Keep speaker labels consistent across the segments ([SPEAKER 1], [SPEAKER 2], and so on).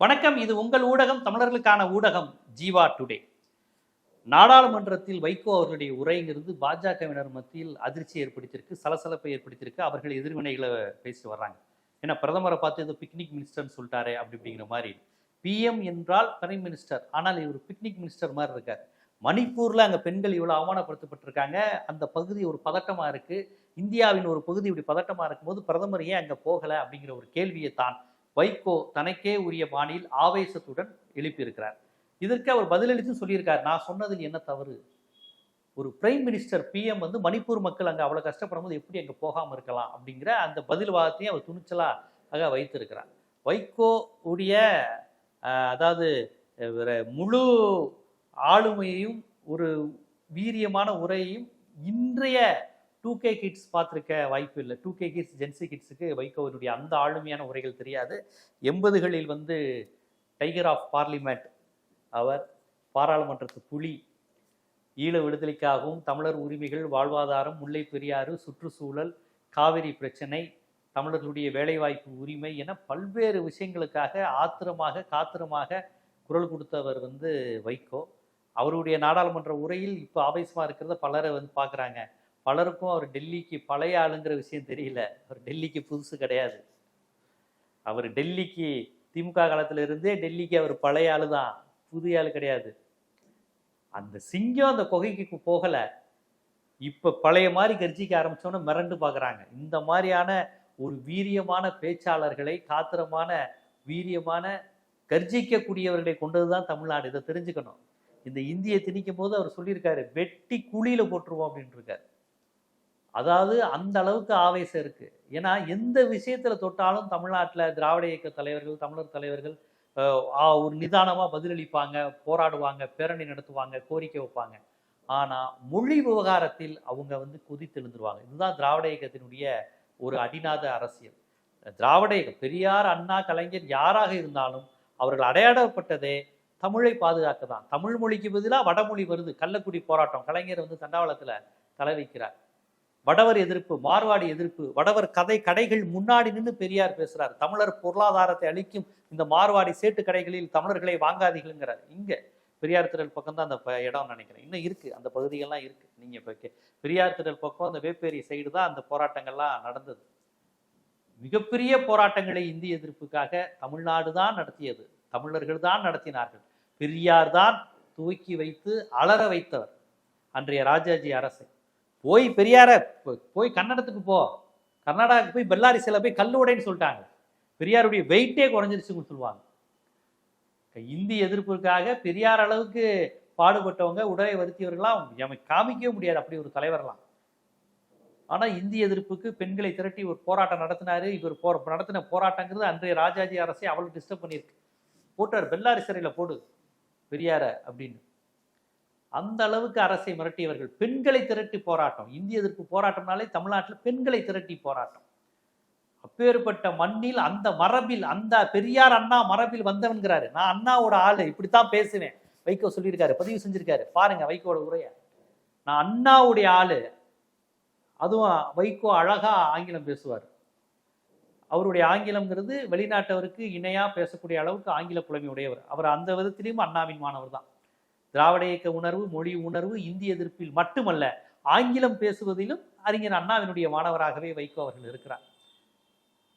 [SPEAKER 1] வணக்கம் இது உங்கள் ஊடகம் தமிழர்களுக்கான ஊடகம் ஜீவா டுடே. நாடாளுமன்றத்தில் வைகோ அவர்களுடைய உரைங்கிறது பாஜகவினர் மத்தியில் அதிர்ச்சி ஏற்படுத்தியிருக்கு சலசலப்பை ஏற்படுத்தியிருக்கு. அவர்கள் எதிர்வினைகளை பேசி வர்றாங்க. ஏன்னா பிரதமரை பார்த்து ஏதோ பிக்னிக் மினிஸ்டர்னு சொல்லிட்டாரே அப்படி அப்படிங்கிற மாதிரி. பிஎம் என்றால் பிரைம் மினிஸ்டர் ஆனால் இவர் பிக்னிக் மினிஸ்டர் மாதிரி இருக்கார். மணிப்பூரில் அங்கே பெண்கள் இவ்வளோ அவமானப்படுத்தப்பட்டிருக்காங்க. அந்த பகுதி ஒரு பதட்டமாக இருக்குது இந்தியாவின் ஒரு பகுதி இப்படி பதட்டமாக இருக்கும்போது பிரதமர் ஏன் அங்கே போகலை அப்படிங்கிற ஒரு கேள்வியை தான் வைகோ தனக்கே உரிய பாணியில் ஆவேசத்துடன் எழுப்பியிருக்கிறார். இதற்கு அவர் பதிலளித்து சொல்லியிருக்கார் நான் சொன்னதில் என்ன தவறு? ஒரு பிரைம் மினிஸ்டர் பிஎம் வந்து மணிப்பூர் மக்கள் அங்கே அவ்வளோ கஷ்டப்படும் போது எப்படி அங்கே போகாமல் இருக்கலாம்? அப்படிங்கிற அந்த பதில் வாதத்தையும் அவர் துணிச்சலாக வைத்திருக்கிறார். வைகோ உடைய அதாவது ஒரு முழு ஆளுமையையும் ஒரு வீரியமான உரையையும் இன்றைய டூ கே கிட்ஸ் பார்த்துருக்க வாய்ப்பு இல்லை. டூ கே கிட்ஸ் ஜென்சி கிட்ஸுக்கு வைகோவினுடைய அந்த ஆளுமையான உரைகள் தெரியாது. எண்பதுகளில் வந்து டைகர் ஆஃப் பார்லிமெண்ட் அவர் பாராளுமன்றத்து புலி ஈழ விடுதலைக்காகவும் தமிழர் உரிமைகள் வாழ்வாதாரம் முல்லை பெரியாறு சுற்றுச்சூழல் காவிரி பிரச்சனை தமிழர்களுடைய வேலைவாய்ப்பு உரிமை என பல்வேறு விஷயங்களுக்காக ஆத்திரமாக காத்திரமாக குரல் கொடுத்தவர் வந்து வைகோ. அவருடைய நாடாளுமன்ற உரையில் இப்போ ஆவேசமாக இருக்கிறத பலரை வந்து பார்க்குறாங்க. பலருக்கும் அவர் டெல்லிக்கு பழைய ஆளுங்கிற விஷயம் தெரியல. அவர் டெல்லிக்கு புதுசு கிடையாது. அவர் டெல்லிக்கு திமுக காலத்துல இருந்தே டெல்லிக்கு அவர் பழைய ஆளு தான் புதிய ஆள் கிடையாது. அந்த சிங்கம் அந்த குகைக்கு போகல. இப்ப பழைய மாதிரி கர்ஜிக்க ஆரம்பிச்சோன்னு மிரண்டு பார்க்குறாங்க இந்த மாதிரியான ஒரு வீரியமான பேச்சாளர்களை காத்திரமான வீரியமான கர்ஜிக்கக்கூடியவர்களை கொண்டதுதான் தமிழ்நாடு. இதை தெரிஞ்சுக்கணும். இந்த இந்தியை திணிக்கும் போது அவர் சொல்லியிருக்காரு வெட்டி குழியில போட்டுருவோம் அப்படின்னு இருக்காரு அதாவது அந்த அளவுக்கு ஆவேசம் இருக்கு. ஏன்னா எந்த விஷயத்துல தொட்டாலும் தமிழ்நாட்டில் திராவிட இயக்க தலைவர்கள் தமிழர் தலைவர்கள் ஒரு நிதானமாக பதிலளிப்பாங்க போராடுவாங்க பேரணி நடத்துவாங்க கோரிக்கை வைப்பாங்க. ஆனால் மொழி விவகாரத்தில் அவங்க வந்து குதித்தெழுந்துருவாங்க. இதுதான் திராவிட இயக்கத்தினுடைய ஒரு அடிநாத அரசியல். திராவிட இயக்கம் பெரியார் அண்ணா கலைஞர் யாராக இருந்தாலும் அவர்கள் அடையாளப்பட்டதே தமிழை பாதுகாக்க தான் தமிழ் மொழிக்கு பதிலாக வடமொழி வருது. கள்ளக்குடி போராட்டம் கலைஞர் வந்து தண்டவாளத்தில் தலை வைக்கிறார். வடவர் எதிர்ப்பு மார்வாடி எதிர்ப்பு வடவர் கதை கடைகள் முன்னாடி நின்று பெரியார் பேசுறாரு. தமிழர் பொருளாதாரத்தை அளிக்கும் இந்த மார்வாடி சேட்டு கடைகளில் தமிழர்களை வாங்காதீங்கள்ங்கிறார் இங்க பெரியார் திடல் பக்கம் தான் அந்த ப- இடம் நினைக்கிறேன். இன்னும் இருக்கு. அந்த பகுதிகள்லாம் இருக்கு. நீங்க இப்போ பெரியார் திடல் பக்கம் அந்த வேப்பேரி சைடு தான் அந்த போராட்டங்கள்லாம் நடந்தது. மிகப்பெரிய போராட்டங்களை இந்திய எதிர்ப்புக்காக தமிழ்நாடு தான் நடத்தியது. தமிழர்கள் தான் நடத்தினார்கள். பெரியார் தான் துவக்கி வைத்து அலற வைத்தவர். அன்றைய ராஜாஜி அரசை. போய் பெரியார போய் கன்னடத்துக்கு போ. கர்நாடகாவுக்கு போய் பெல்லாரி சில போய் கல்லுடைன்னு சொல்லிட்டாங்க. பெரியாருடைய வெயிட்டே குறைஞ்சிருச்சுன்னு சொல்லுவாங்க. இந்தி எதிர்ப்புக்காக பெரியார் அளவுக்கு பாடுபட்டவங்க உடலை வருத்தியவர்களாம் எமை காமிக்கவே முடியாது. அப்படி ஒரு தலைவர்லாம். ஆனால் இந்திய எதிர்ப்புக்கு பெண்களை திரட்டி ஒரு போராட்டம் நடத்தினாரு. இவர் போற நடத்தின போராட்டங்கிறது அன்றைய ராஜாஜி அரசை அவ்வளோ டிஸ்டர்ப் பண்ணியிருக்கு. போட்டார் பெல்லாரி சிறையில் போடு பெரியார அப்படின்னு. அந்த அளவுக்கு அரசை மிரட்டியவர்கள். பெண்களை திரட்டி போராட்டம். இந்திய எதிர்ப்பு போராட்டம்னாலே தமிழ்நாட்டில் பெண்களை திரட்டி போராட்டம். அப்பேற்பட்ட மண்ணில் அந்த மரபில் அந்த பெரியார் அண்ணா மரபில் வந்தவன்கிறாரு. நான் அண்ணாவோட ஆளு. இப்படித்தான் பேசுவேன் வைகோ சொல்லியிருக்காரு பதிவு செஞ்சிருக்காரு. பாருங்க வைகோட உரைய. நான் அண்ணாவுடைய ஆளு. அதுவும் வைகோ அழகா ஆங்கிலம் பேசுவார். அவருடைய ஆங்கிலம்ங்கிறது வெளிநாட்டவருக்கு இணையாக பேசக்கூடிய அளவுக்கு ஆங்கில புலமை உடையவர். அவர் அந்த விதத்திலையும் அண்ணாவின் மாணவர் தான் திராவிட இயக்க உணர்வு மொழி உணர்வு இந்திய எதிர்ப்பில் மட்டுமல்ல ஆங்கிலம் பேசுவதிலும் அறிஞர் அண்ணாவினுடைய மாணவராகவே வைகோ அவர்கள் இருக்கிறார்.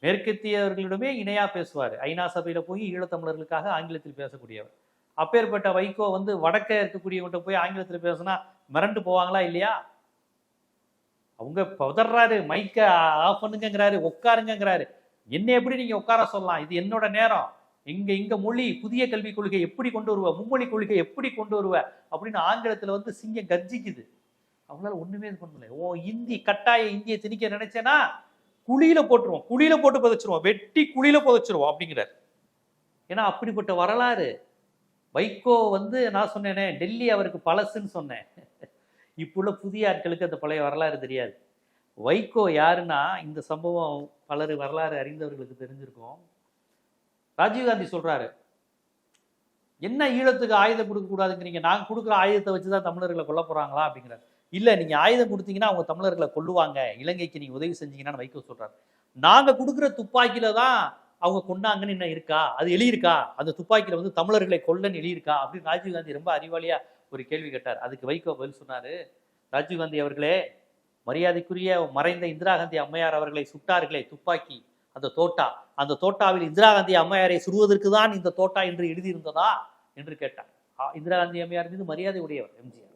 [SPEAKER 1] மேற்கத்தியவர்களிடமே இணையா பேசுவார். ஐநா சபையில போய் ஈழத்தமிழர்களுக்காக ஆங்கிலத்தில் பேசக்கூடியவர். அப்பேற்பட்ட வைகோ வந்து வடக்க இருக்கக்கூடியவங்கிட்ட போய் ஆங்கிலத்தில் பேசினா மிரண்டு போவாங்களா இல்லையா? அவங்க பதறாரு மைக்க ஆஃப் பண்ணுங்கிறாரு உட்காருங்கிறாரு என்ன எப்படி நீங்க உட்கார சொல்லலாம்? இது என்னோட நேரம். இங்க இங்க மொழி புதிய கல்விக் கொள்கை எப்படி கொண்டு வருவ? மும்மொழி கொள்கை எப்படி கொண்டு வருவ? அப்படின்னு ஆங்கிலத்துல வந்து சிங்கம் கர்ஜிக்குது. அவங்களால ஒண்ணுமே இது பண்ணல ஓ இந்தி கட்டாய இந்தியை திணிக்க நினைச்சேன்னா குழியில போட்டுருவோம். குழியில போட்டு புதைச்சிருவோம். வெட்டி குழியில புதைச்சிருவோம் அப்படிங்கிறார். ஏன்னா அப்படிப்பட்ட வரலாறு. வைகோ வந்து நான் சொன்னேனே டெல்லி அவருக்கு பழசுன்னு சொன்னேன். இப்போ உள்ள புதிய ஆட்களுக்கு அந்த பழைய வரலாறு தெரியாது. வைகோ யாருன்னா இந்த சம்பவம் பலர் வரலாறு அறிந்தவர்களுக்கு தெரிஞ்சிருக்கும். ராஜீவ்காந்தி சொல்றாரு என்ன ஈழத்துக்கு ஆயுதம் கொடுக்க கூடாதுங்கிறீங்க? கொடுக்குற ஆயுதத்தை வச்சு தான் தமிழர்களை கொல்ல போகிறாங்களா அப்படிங்கிறார். இல்லை நீங்கள் ஆயுதம் கொடுத்தீங்கன்னா அவங்க தமிழர்களை கொல்லுவாங்க. இலங்கைக்கு நீங்கள் உதவி செஞ்சீங்கன்னா வைக்க சொல்கிறார் நாங்கள் கொடுக்குற துப்பாக்கியில் தான் அவங்க கொண்டாங்கன்னு என்ன இருக்கா? அது எழுதியிருக்கா? அந்த துப்பாக்கியில் வந்து தமிழர்களை கொல்லன்னு எழுதியிருக்கா? அப்படின்னு ராஜீவ் காந்தி ரொம்ப அறிவாளியாக ஒரு கேள்வி கேட்டார். அதுக்கு வைகோ பதில் சொன்னார் ராஜீவ் காந்தி அவர்களே மரியாதைக்குரிய மறைந்த இந்திரா காந்தி அம்மையார் அவர்களை சுட்டார்களே துப்பாக்கி. அந்த தோட்டா அந்த தோட்டாவில் இந்திரா காந்தி அம்மையாரை சுடுவதற்கு தான் இந்த தோட்டா என்று எழுதியிருந்ததா என்று கேட்டார். இந்திரா காந்தி அம்மையார் மீது மரியாதை உடையவர் எம்ஜிஆர்.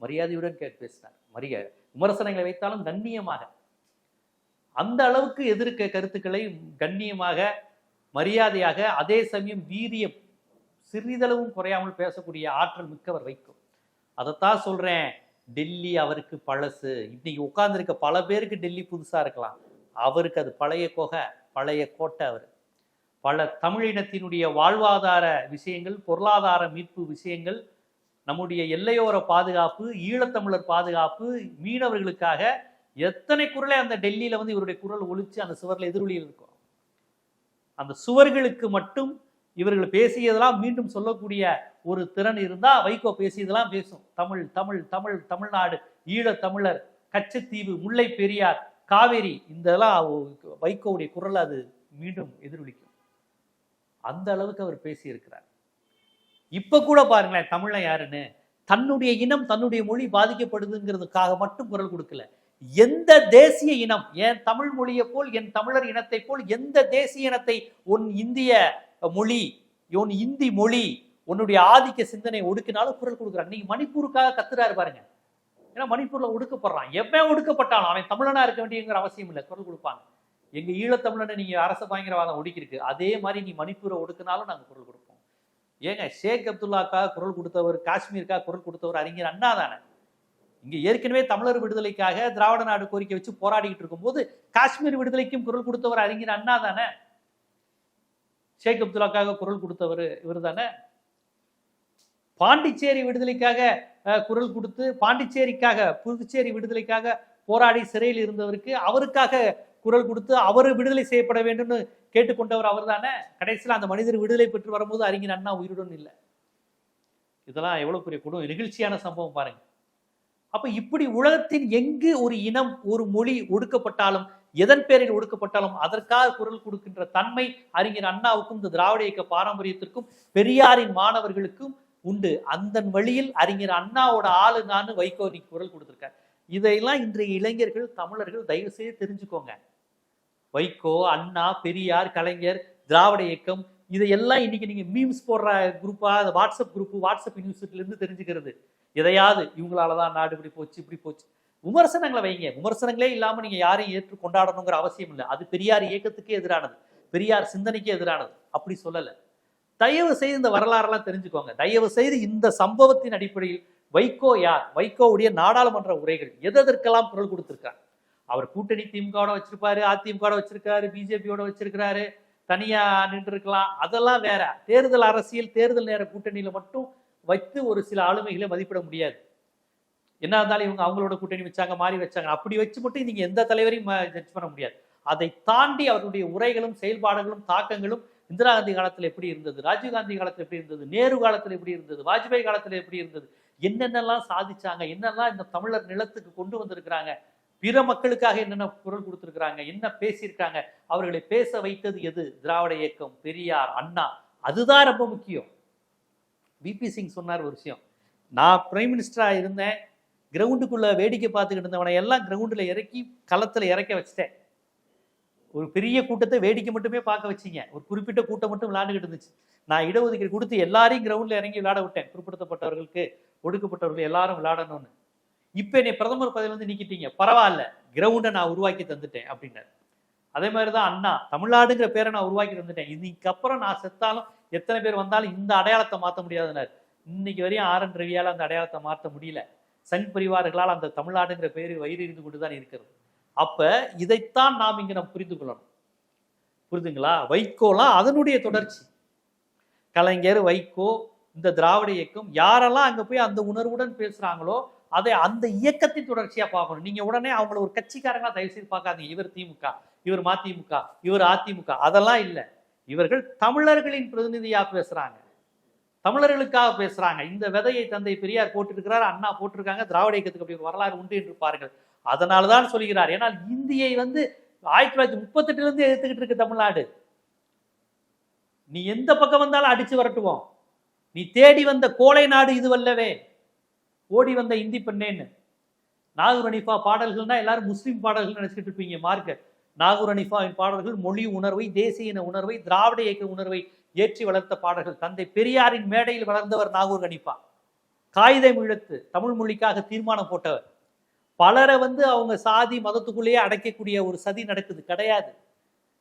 [SPEAKER 1] மரியாதையுடன் கேட்டு பேசினார். மரியாதை விமர்சனங்களை வைத்தாலும் கண்ணியமாக. அந்த அளவுக்கு எதிர்க்க கருத்துக்களை கண்ணியமாக மரியாதையாக அதே சமயம் வீரியம் சிறிதளவும் குறையாமல் பேசக்கூடிய ஆற்றல் மிக்கவர் வைக்கும். அதைத்தான் சொல்றேன் டெல்லி அவருக்கு பழசு. இன்னைக்கு உட்கார்ந்திருக்க பல பேருக்கு டெல்லி புதுசா இருக்கலாம். அவருக்கு அது பழைய கொகை. பழைய கோட்டை அவர். பல தமிழினத்தினுடைய வாழ்வாதார விஷயங்கள் பொருளாதார மீட்பு விஷயங்கள் நம்முடைய எல்லையோர பாதுகாப்பு ஈழத்தமிழர் பாதுகாப்பு மீனவர்களுக்காக எத்தனை குரலை அந்த டெல்லியில் வந்து இவருடைய குரல் ஒழிச்சு அந்த சுவரில் எதிரொலியில் இருக்கும். அந்த சுவர்களுக்கு மட்டும் இவர்கள் பேசியதெல்லாம் மீண்டும் சொல்லக்கூடிய ஒரு திறன் இருந்தால் வைகோ பேசியதெல்லாம் பேசும். தமிழ் தமிழ் தமிழ் தமிழ்நாடு ஈழத்தமிழர் கச்சத்தீவு முல்லை பெரியார் காவேரி இதெல்லாம் வைகோவுடைய குரல் அது மீண்டும் எதிரொலிக்கும். அந்த அளவுக்கு அவர் பேசியிருக்கிறார். இப்போ கூட பாருங்களேன் தமிழன் யாருன்னு? தன்னுடைய இனம் தன்னுடைய மொழி பாதிக்கப்படுதுங்கிறதுக்காக மட்டும் குரல் கொடுக்கல. எந்த தேசிய இனம் என் தமிழ் மொழியை போல் என் தமிழர் இனத்தை போல் எந்த தேசிய இனத்தை உன் இந்திய மொழி உன் இந்தி மொழி உன்னுடைய ஆதிக்க சிந்தனை ஒடுக்கினாலும் குரல் கொடுக்குறாங்க நீங்க மணிப்பூருக்காக கத்துறாரு பாருங்க. ஏன்னா மணிப்பூர்ல ஒடுக்கப்படுறான். எவன் ஒடுக்கப்பட்டாலும் அவன் தமிழனா இருக்க வேண்டியங்கிற அவசியம் இல்லை. குரல் கொடுப்பாங்க. எங்க ஈழத்தமிழனை நீங்க அரச பயங்கரவாதம் ஒடுக்கிருக்கு அதே மாதிரி நீ மணிப்பூரை ஒடுக்கினாலும் நாங்க குரல் கொடுப்போம். ஏங்க ஷேக் அப்துல்லாக்காக குரல் கொடுத்தவர் காஷ்மீருக்காக குரல் கொடுத்தவர் அறிஞர் அண்ணா தானே. இங்க ஏற்கனவே தமிழர் விடுதலைக்காக திராவிட நாடு கோரிக்கை வச்சு போராடிக்கிட்டு இருக்கும்போது காஷ்மீர் விடுதலைக்கும் குரல் கொடுத்தவர் அறிஞர் அண்ணா தானே. ஷேக் அப்துல்லாக்காக குரல் கொடுத்தவர் இவர் தானே. பாண்டிச்சேரி விடுதலைக்காக குரல் கொடுத்து பாண்டிச்சேரிக்காக புதுச்சேரி விடுதலைக்காக போராடி சிறையில் இருந்தவருக்கு அவருக்காக குரல் கொடுத்து அவர் விடுதலை செய்யப்பட வேண்டும்னு கேட்டுக்கொண்டவர் அவர் தானே கடைசியில் அந்த மனிதர் விடுதலை பெற்று வரும்போது அறிஞர் அண்ணா உயிருடன் இல்லை. இதெல்லாம் எவ்வளவு பெரிய குடும் நிகழ்ச்சியான சம்பவம் பாருங்க. அப்போ இப்படி உலகத்தின் எங்கு ஒரு இனம் ஒரு மொழி ஒடுக்கப்பட்டாலும் எதன் பேரில் ஒடுக்கப்பட்டாலும் அதற்காக குரல் கொடுக்கின்ற தன்மை அறிஞர் அண்ணாவுக்கும் இந்த திராவிட இயக்க பாரம்பரியத்திற்கும் பெரியாரின் மாணவர்களுக்கும் உண்டு. அந்த வழியில் அறிஞர் அண்ணாவோட ஆளு நான் வைகோ நீ குரல் கொடுத்திருக்கார். இதையெல்லாம் இன்றைய இளைஞர்கள் தமிழர்கள் தயவு செய்து தெரிஞ்சுக்கோங்க. வைகோ அண்ணா பெரியார் கலைஞர் திராவிட இயக்கம் இதையெல்லாம் இன்னைக்கு நீங்க மீம்ஸ் போடுற குரூப்பா வாட்ஸ்அப் குரூப் வாட்ஸ்அப் யூனிவர்சிட்டில இருந்து தெரிஞ்சுக்கிறது. எதையாவது இவங்களால தான் நாடு இப்படி போச்சு இப்படி போச்சு. விமர்சனங்களை வைங்க. விமர்சனங்களே இல்லாம நீங்க யாரையும் ஏற்று கொண்டாடணுங்கிற அவசியம் இல்லை. அது பெரியார் இயக்கத்துக்கே எதிரானது. பெரியார் சிந்தனைக்கே எதிரானது. அப்படி சொல்லலை. தயவு செய்து இந்த வரலாறெல்லாம் தெரிஞ்சுக்கோங்க. தயவு செய்து இந்த சம்பவத்தின் அடிப்படையில் வைகோ யார்? வைகோவுடைய நாடாளுமன்ற உரைகள். எதற்கெல்லாம் குரல் கொடுத்துருக்கார்? அவர் கூட்டணி திமுகவோட வச்சிருப்பாரு அதிமுகவோட வச்சிருக்காரு பிஜேபியோட வச்சிருக்கிறாரு தனியா நின்று இருக்கலாம் அதெல்லாம் வேற. தேர்தல் அரசியல் தேர்தல் நேர கூட்டணியில மட்டும் வைத்து ஒரு சில ஆளுமைகளை மதிப்பிட முடியாது. என்ன இருந்தாலும் இவங்க அவங்களோட கூட்டணி வச்சாங்க மாறி வச்சாங்க. அப்படி வச்சு மட்டும் நீங்க எந்த தலைவரையும் ஜட்ஜ் பண்ண முடியாது. அதை தாண்டி அவருடைய உரைகளும் செயல்பாடுகளும் தாக்கங்களும் இந்திரா காந்தி காலத்தில் எப்படி இருந்தது? ராஜீவ் காந்தி எப்படி இருந்தது? நேரு காலத்தில் எப்படி இருந்தது? வாஜ்பாய் காலத்தில் எப்படி இருந்தது? என்னென்னலாம் சாதிச்சாங்க? என்னெல்லாம் இந்த தமிழர் நிலத்துக்கு கொண்டு வந்திருக்கிறாங்க? பிற மக்களுக்காக என்னென்ன குரல் கொடுத்துருக்குறாங்க? என்ன பேசியிருக்காங்க? அவர்களை பேச வைத்தது எது? திராவிட இயக்கம் பெரியார் அண்ணா. அதுதான் ரொம்ப முக்கியம். பிபி சிங் சொன்னார் ஒரு விஷயம். நான் பிரைம் மினிஸ்டராக இருந்தேன். கிரவுண்டுக்குள்ளே வேடிக்கை பார்த்துக்கிட்டு இருந்தவனை எல்லாம் கிரவுண்டில் இறக்கி களத்தில் இறக்க வச்சிட்டேன். ஒரு பெரிய கூட்டத்தை வேடிக்கை மட்டுமே பார்க்க வச்சீங்க. ஒரு குறிப்பிட்ட கூட்டம் மட்டும் விளையாண்டுக்கிட்டு இருந்துச்சு. நான் இடஒதுக்கீடு கொடுத்து எல்லாரையும் கிரவுண்டில் இறங்கி விளையாட விட்டேன். பிற்படுத்தப்பட்டவர்களுக்கு ஒடுக்கப்பட்டவர்கள் எல்லாரும் விளையாடணும்னு. இப்போ என்னை பிரதமர் பதவியில வந்து நீக்கிட்டீங்க. பரவாயில்ல கிரவுண்டை நான் உருவாக்கி தந்துட்டேன் அப்படின்னாரு. அதே மாதிரி தான் அண்ணா தமிழ்நாடுங்கிற பேரை நான் உருவாக்கி தந்துட்டேன். இதுக்கப்புறம் நான் செத்தாலும் எத்தனை பேர் வந்தாலும் இந்த அடையாளத்தை மாற்ற முடியாதுனார் இன்னைக்கு வரையும் ஆர் என் ரவியால் அந்த அடையாளத்தை மாற்ற முடியல. சங் பரிவார்களால் அந்த தமிழ்நாடுங்கிற பேர் இருந்து கொண்டு தான் இருக்கிறது. அப்ப இதைத்தான் நாம் இங்க நம்ம புரிந்து கொள்ளணும். புரிதுங்களா? வைகோலாம் அதனுடைய தொடர்ச்சி. கலைஞர் வைகோ இந்த திராவிட இயக்கம் யாரெல்லாம் அங்க போய் அந்த உணர்வுடன் பேசுறாங்களோ அதை அந்த இயக்கத்தின் தொடர்ச்சியா பார்க்கணும். நீங்க உடனே அவங்கள ஒரு கட்சிக்காரங்களா தயவு செய்து பார்க்காதீங்க. இவர் திமுக இவர் மதிமுக இவர் அதிமுக. அதெல்லாம் இல்லை. இவர்கள் தமிழர்களின் பிரதிநிதியாக பேசுறாங்க. தமிழர்களுக்காக பேசுறாங்க. இந்த விதையை தந்தை பெரியார் போட்டிருக்கிறார் அண்ணா போட்டிருக்காங்க திராவிட இயக்கத்துக்கு அப்படி ஒரு வரலாறு உண்டு என்று பாருங்கள். அதனால தான் சொல்கிறார். ஏன்னால் இந்தியை வந்து ஆயிரத்தி தொள்ளாயிரத்தி முப்பத்தெட்டுலேருந்து எடுத்துக்கிட்டு இருக்கு தமிழ்நாடு. நீ எந்த பக்கம் வந்தாலும் அடிச்சு வரட்டுவோம். நீ தேடி வந்த கோலை நாடு இதுவல்லவே. ஓடி வந்த இந்தி பெண்ணேன்னு. நாகூர் அனிஃபா பாடல்கள்னா எல்லாரும் முஸ்லீம் பாடல்கள் நினைச்சிட்டு இருப்பீங்க மார்க்க. நாகூர் அனிஃபாவின் பாடல்கள் மொழி உணர்வை தேசிய இன உணர்வை திராவிட இயக்க உணர்வை ஏற்றி வளர்த்த பாடல்கள். தந்தை பெரியாரின் மேடையில் வளர்ந்தவர் நாகூர் அனிஃபா. காகிதம் இழுத்து தமிழ் மொழிக்காக தீர்மானம் போட்டவர். பலரை வந்து அவங்க சாதி மதத்துக்குள்ளேயே அடைக்கக்கூடிய ஒரு சதி நடக்குது. கிடையாது.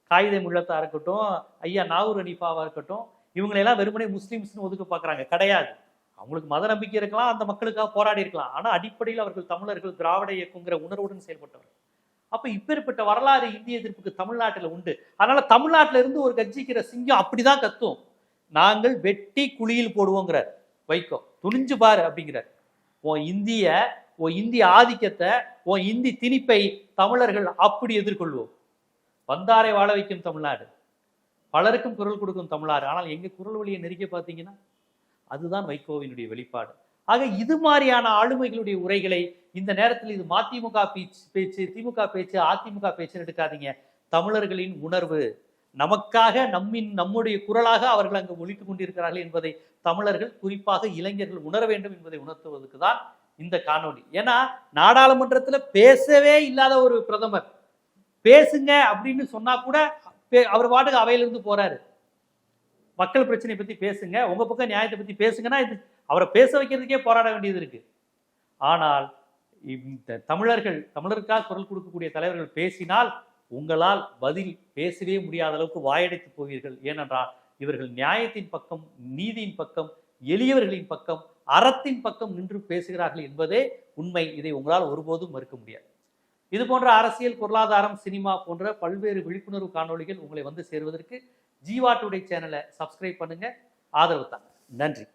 [SPEAKER 1] காகிதம் உள்ளத்தா இருக்கட்டும் ஐயா நாகூர் அனிஃபாவா இருக்கட்டும் இவங்களெல்லாம் வெறுமனே முஸ்லீம்ஸ்னு ஒதுக்க பார்க்குறாங்க. கிடையாது. அவங்களுக்கு மத நம்பிக்கை இருக்கலாம் அந்த மக்களுக்காக போராடி இருக்கலாம். ஆனா அடிப்படையில் அவர்கள் தமிழர்கள் திராவிட இயக்கங்கிற உணர்வுடன் செயல்பட்டவர்கள் அப்ப இப்பேற்பட்ட வரலாறு இந்திய எதிர்ப்புக்கு தமிழ்நாட்டில் உண்டு. அதனால தமிழ்நாட்டில இருந்து ஒரு கட்சிக்கிற சிங்கம் அப்படிதான் கத்தும். நாங்கள் வெட்டி குழியில் போடுவோங்கிறார். வைக்கோ துணிஞ்சு பாரு அப்படிங்கிறார். உன் இந்திய உன் இந்திய ஆதிக்கத்தை உன் இந்தி திணிப்பை தமிழர்கள் அப்படி எதிர்கொள்வோம். வந்தாரை வாழ வைக்கும் தமிழ்நாடு. பலருக்கும் குரல் கொடுக்கும் தமிழ்நாடு. ஆனால் எங்க குரல் வழியை நெருக்க பார்த்தீங்கன்னா அதுதான் வைகோவினுடைய வெளிப்பாடு. ஆக இது மாதிரியான ஆளுமைகளுடைய உரைகளை இந்த நேரத்தில் இது மதிமுக பேச்சு பேச்சு திமுக பேச்சு அதிமுக பேச்சுன்னு எடுக்காதீங்க. தமிழர்களின் உணர்வு. நமக்காக நம்மின் நம்முடைய குரலாக அவர்கள் அங்கு ஒழித்துக் கொண்டிருக்கிறார்கள் என்பதை தமிழர்கள் குறிப்பாக இளைஞர்கள் உணர வேண்டும் என்பதை உணர்த்துவதற்கு தான் இந்த காணொளி. ஏன்னா நாடாளுமன்றத்தில் பேசவே இல்லாத ஒரு பிரதமர். பேசுங்க அப்படின்னு சொன்னா கூட பே- அவர் பாட்டுக்கு அவையிலிருந்து போறாரு. மக்கள் பிரச்சனை பத்தி பேசுங்க உங்க பக்கம் நியாயத்தை பத்தி பேசுங்கன்னா இது அவரை பேச வைக்கிறதுக்கே போராட வேண்டியது இருக்கு. ஆனால் இந்த தமிழர்கள் தமிழருக்காக குரல் கொடுக்கக்கூடிய தலைவர்கள் பேசினால் உங்களால் பதில் பேசவே முடியாத அளவுக்கு வாயடைத்து போவீர்கள். ஏனென்றால் இவர்கள் நியாயத்தின் பக்கம் நீதியின் பக்கம் எளியவர்களின் பக்கம் அறத்தின் பக்கம் நின்று பேசுகிறார்கள் என்பதே உண்மை. இதை உங்களால் ஒருபோதும் மறுக்க முடியாது. இது போன்ற அரசியல் பொருளாதாரம் சினிமா போன்ற பல்வேறு விழிப்புணர்வு காணொளிகள் உங்களை வந்து சேருவதற்கு ஜீவா டுடே சேனலை சப்ஸ்கிரைப் பண்ணுங்க. ஆதரவு தாங்க. நன்றி.